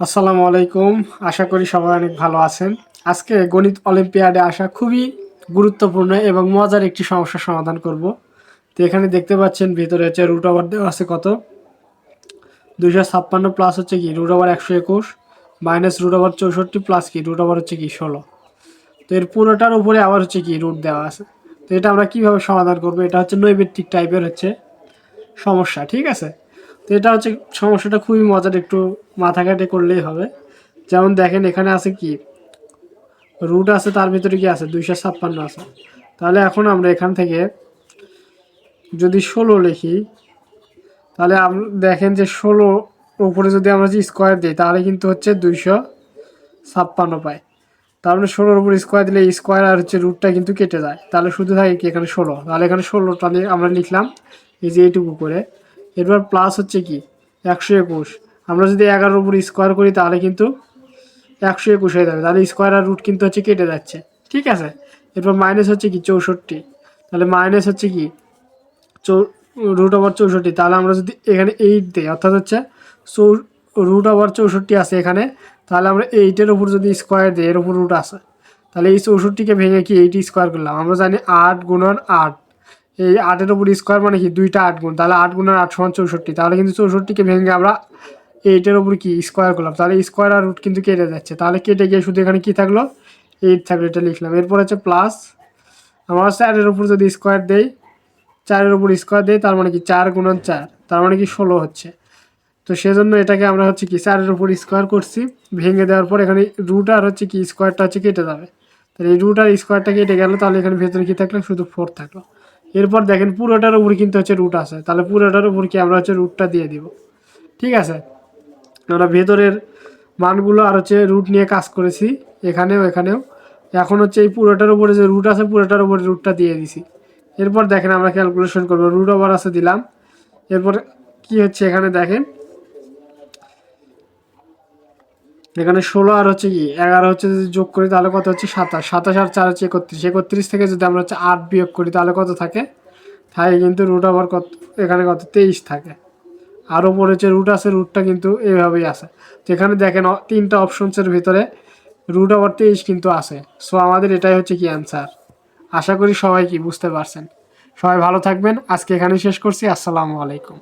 আসসালামু আলাইকুম। আশা করি সবাই অনেক ভালো আছেন। আজকে গণিত অলিম্পিয়াডে আসা খুবই গুরুত্বপূর্ণ এবং মজার একটি সমস্যার সমাধান করব। তো এখানে দেখতে পাচ্ছেন ভিতরে হচ্ছে রুট ওভার দেওয়া আছে কত? দুইশো ছাপ্পান্ন প্লাস হচ্ছে কি? রুট ওভার একশো একুশ মাইনাস রুট ওভার চৌষট্টি প্লাস কি? রুট ওভার হচ্ছে কি? ষোলো। তো এর পুরোটার উপরে আবার হচ্ছে কি? রুট দেওয়া আছে। তো এটা আমরা কীভাবে সমাধান করব? এটা হচ্ছে নৈবেত্তিক টাইপের হচ্ছে সমস্যা, ঠিক আছে? তো এটা হচ্ছে সমস্যাটা খুবই মজার, একটু মাথা কাটে করলেই হবে। যেমন দেখেন, এখানে আছে কি? রুট আছে, তার ভিতরে কি আছে? দুইশো ছাপ্পান্ন আছে। তাহলে এখন আমরা এখান থেকে যদি ষোলো লিখি, তাহলে দেখেন যে ষোলো উপরে যদি আমরা যে স্কোয়ার দিই, তাহলে কিন্তু হচ্ছে দুইশো ছাপ্পান্ন পাই। তার মানে ষোলোর উপর স্কোয়ার দিলে স্কোয়ার আর হচ্ছে রুটটা কিন্তু কেটে যায়। তাহলে শুধু থাকে কি এখানে ষোলো? তাহলে এখানে ষোলোটা আমরা লিখলাম, এই যে এইটুকু করে। এরপর প্লাস হচ্ছে কি? একশো একুশ। আমরা যদি এগারোর উপর স্কোয়ার করি, তাহলে কিন্তু একশো একুশ হয়ে যাবে। তাহলে স্কোয়ার আর রুট কিন্তু হচ্ছে কেটে যাচ্ছে। ঠিক আছে? এরপর মাইনাস হচ্ছে কি? চৌষট্টি। তাহলে মাইনাস হচ্ছে কি? চৌ রুট ওভার চৌষট্টি। তাহলে আমরা যদি এখানে এইট দিই, অর্থাৎ হচ্ছে চৌ রুট ওভার চৌষট্টি আছে এখানে, তাহলে আমরা এইটের উপর যদি স্কোয়ার দিই, এর উপর রুট আছে। তাহলে এই চৌষট্টিকে ভেঙে কি এইট স্কোয়ার করলাম? আমরা জানি আট গুণন আট। এই আটের উপর স্কোয়ার মানে কি? দুইটা আট গুণ। তাহলে আট গুণের আট সমান চৌষট্টি। তাহলে কিন্তু চৌষট্টিকে ভেঙে আমরা এইটের উপর কি? স্কোয়ার করলাম। তাহলে স্কোয়ার আর রুট কিন্তু কেটে যাচ্ছে। তাহলে কেটে গিয়ে শুধু এখানে কি থাকল? এইট থাকল। এটা লিখলাম। এরপর হচ্ছে প্লাস আমরা চারের উপর যদি স্কোয়ার দেই, চারের উপর স্কোয়ার দেই, তার মানে কি? চার গুণন চার। তার মানে কি? ষোলো হচ্ছে। তো সেজন্য এটাকে আমরা হচ্ছে কি? চারের উপর স্কোয়ার করছি। ভেঙে দেওয়ার পর এখানে রুট আর হচ্ছে কি? স্কোয়ারটা হচ্ছে কেটে যাবে। তাহলে এই রুট আর স্কোয়ারটা কেটে গেল। তাহলে এখানে ভেতরে কি থাকল? শুধু ফোর থাকল। এরপর দেখেন পুরোটার উপর কিন্তু হচ্ছে রুট আছে। তাহলে পুরোটার উপর কি আমরা হচ্ছে রুটটা দিয়ে দিব? ঠিক আছে? আমরা ভেতরের মানগুলো আর হচ্ছে রুট নিয়ে কাজ করেছি, এখানেও এখানেও। এখন হচ্ছে এই পুরোটার উপরে যে রুট আছে, পুরোটার উপরে রুটটা দিয়ে দিছি। এরপর দেখেন আমরা ক্যালকুলেশন করব। রুট ওভার আছে দিলাম। এরপর কি হচ্ছে এখানে দেখেন? এখানে ষোলো আর হচ্ছে কি এগারো হচ্ছে যদি যোগ করি তাহলে কত হচ্ছে সাতাশ। সাতাশ আর চার হচ্ছে একত্রিশ। একত্রিশ থেকে যদি আমরা হচ্ছে আট বিয়োগ করি তাহলে কত থাকে? থাকে কিন্তু রুট আবার কত? এখানে কত? তেইশ থাকে। আর ওপরে হচ্ছে রুট আছে রুটটা কিন্তু এইভাবেই আছে। তো এখানে দেখেন তিনটা অপশনসের ভিতরে রুট আবার তেইশ কিন্তু আছে। সো আমাদের এটাই হচ্ছে কি অ্যান্সার আশা করি সবাই কি বুঝতে পারছেন। সবাই ভালো থাকবেন। আজকে এখানে শেষ করছি। আসসালামু আলাইকুম।